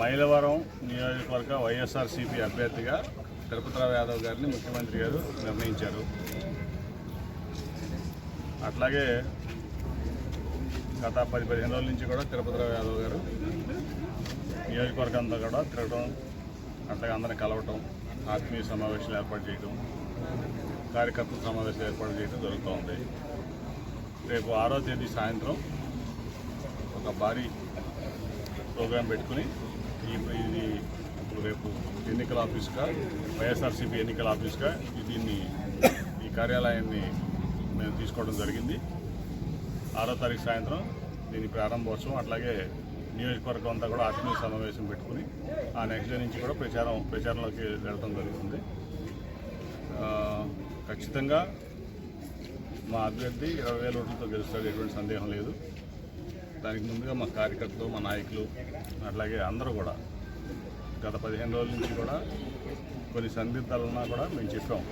మైలవరం నియోజకవర్గ వైఎస్ఆర్సీపీ అభ్యర్థిగా తిరుపతిరావు యాదవ్ గారిని ముఖ్యమంత్రి గారు నిర్ణయించారు. అట్లాగే గత పది పదిహేను రోజుల నుంచి కూడా తిరుపతిరావు యాదవ్ గారు నియోజకవర్గం అంతా కూడా తిరగడం అట్లాగే అందరిని కలవటం ఆత్మీయ సమావేశాలు ఏర్పాటు చేయడం కార్యకర్తల సమావేశాలు ఏర్పాటు చేయడం జరుగుతూ ఉంది. రేపు ఆరో తేదీ సాయంత్రం ఒక భారీ ప్రోగ్రాం పెట్టుకుని ఇది ఇప్పుడు రేపు ఎన్నికల ఆఫీస్గా వైఎస్ఆర్సీపీ ఎన్నికల ఆఫీస్గా దీన్ని ఈ కార్యాలయాన్ని మేము తీసుకోవడం జరిగింది. ఆరో తారీఖు సాయంత్రం దీని ప్రారంభోత్సవం అట్లాగే నియోజకవర్గం అంతా కూడా ఆత్మీయ సమావేశం పెట్టుకుని ఆ నెక్స్ట్ డే నుంచి కూడా ప్రచారం ప్రచారంలోకి వెళ్ళడం జరుగుతుంది. ఖచ్చితంగా మా అభ్యర్థి ఇరవై వేల ఓట్లతో గెలుస్తాడు ఎటువంటి సందేహం లేదు. దానికి ముందుగా మా కార్యకర్తలు మా నాయకులు అట్లాగే అందరూ కూడా గత పదిహేను రోజుల నుంచి కూడా కొన్ని సందిగ్ధాలు ఉన్నా కూడా మేము చెప్పాం.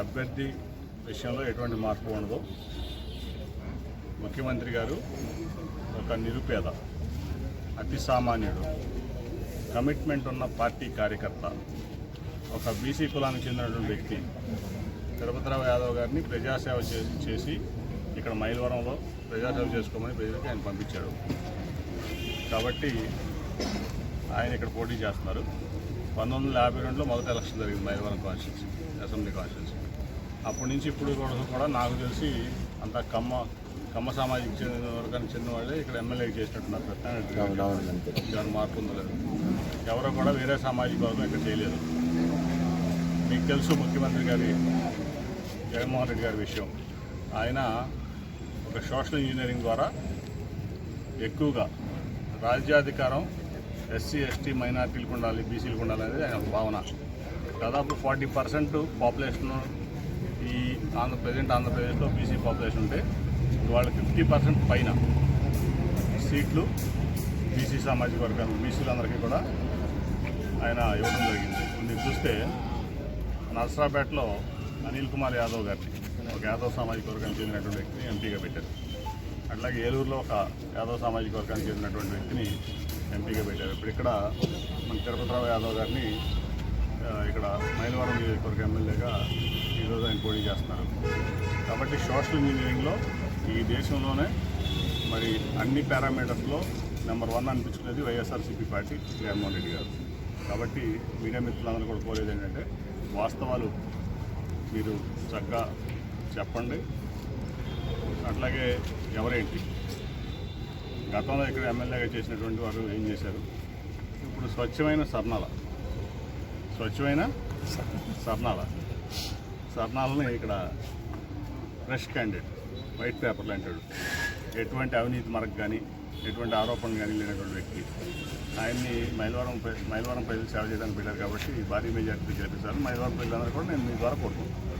అభ్యర్థి విషయంలో ఎటువంటి మార్పు ఉండదు. ముఖ్యమంత్రి గారు ఒక నిరుపేద అతి సామాన్యుడు కమిట్మెంట్ ఉన్న పార్టీ కార్యకర్త ఒక బీసీ కులానికి చెందినటువంటి వ్యక్తి తిరుపతిరావు యాదవ్ గారిని ప్రజాసేవ చేసి చేసి ఇక్కడ మైలవరంలో ప్రజాసేవ చేసుకోమని ప్రజలకు ఆయన పంపించాడు. కాబట్టి ఆయన ఇక్కడ పోటీ చేస్తున్నారు. పంతొమ్మిది వందల యాభై రెండులో మొదటి ఎలక్షన్ జరిగింది మైలవరం కాన్స్టిట్యూన్సీ అసెంబ్లీ కాన్స్టిట్యూన్సీ. అప్పటి నుంచి ఇప్పుడు కూడా కూడా నాకు తెలిసి అంతా కమ్మ కమ్మ సామాజిక చెందిన వర్గానికి చెందిన వాళ్ళే ఇక్కడ ఎమ్మెల్యే చేసినట్టున్నారు. ప్రత్యేక దాని మార్పు ఉందో లేదు ఎవరో కూడా వేరే సామాజిక వర్గం ఇక్కడ చేయలేదు. మీకు తెలుసు ముఖ్యమంత్రి గారి జగన్మోహన్ రెడ్డి గారి విషయం. ఆయన ఒక సోషల్ ఇంజనీరింగ్ ద్వారా ఎక్కువగా రాజ్యాధికారం ఎస్సీ ఎస్టీ మైనార్టీలకు ఉండాలి బీసీలకు ఉండాలి అనేది ఆయన భావన. దాదాపు ఫార్టీ పర్సెంట్ పాపులేషన్ ఈ ఆంధ్ర ప్రజెంట్ ఆంధ్రప్రదేశ్లో బీసీ పాపులేషన్ ఉంటే వాళ్ళు ఫిఫ్టీ పర్సెంట్ పైన సీట్లు బీసీ సామాజిక వర్గాలు బీసీలందరికీ కూడా ఆయన ఇవ్వడం జరిగింది. మీరు చూస్తే నర్సరాపేటలో అనిల్ కుమార్ యాదవ్ గారిని ఒక యాదవ్ సామాజిక వర్గానికి చెందినటువంటి వ్యక్తిని ఎంపీగా పెట్టారు. అట్లాగే ఏలూరులో ఒక యాదవ్ సామాజిక వర్గానికి చెందినటువంటి వ్యక్తిని ఎంపీగా పెట్టారు. ఇప్పుడు ఇక్కడ మన తిరుపతిరావు యాదవ్ గారిని ఇక్కడ మైలవరం నియోజకవర్గ ఎమ్మెల్యేగా ఈరోజు ఆయన పోటీ చేస్తున్నారు. కాబట్టి సోషల్ ఇంజనీరింగ్లో ఈ దేశంలోనే మరి అన్ని పారామీటర్స్లో నెంబర్ వన్ అనిపించుకునేది వైఎస్ఆర్సీపీ పార్టీ జగన్మోహన్ రెడ్డి గారు. కాబట్టి మీడియా మిత్రులందరూ కూడా కోరేది ఏంటంటే వాస్తవాలు మీరు చక్కగా చెప్పండి. అట్లాగే ఎవరేంటి? గతంలో ఇక్కడ ఎమ్మెల్యేగా చేసినటువంటి వారు ఏం చేశారు? ఇప్పుడు స్వచ్ఛమైన సర్ణాల స్వచ్ఛమైన సర్ణాల సర్ణాలని ఇక్కడ ఫ్రెష్ క్యాండిడేట్ వైట్ పేపర్లు అంటాడు. ఎటువంటి అవినీతి మరకు కానీ ఎటువంటి ఆరోపణ కానీ లేనటువంటి వ్యక్తి. ఆయన్ని మైలవరం మైలవరం ప్రజలు సేవ చేయడానికి పెట్టారు కాబట్టి భారీ మెజార్టీ గెలిపిస్తారు. మైలవరం ప్రజలందరూ కూడా నేను మీ ద్వారా కోరుకుంటున్నాను.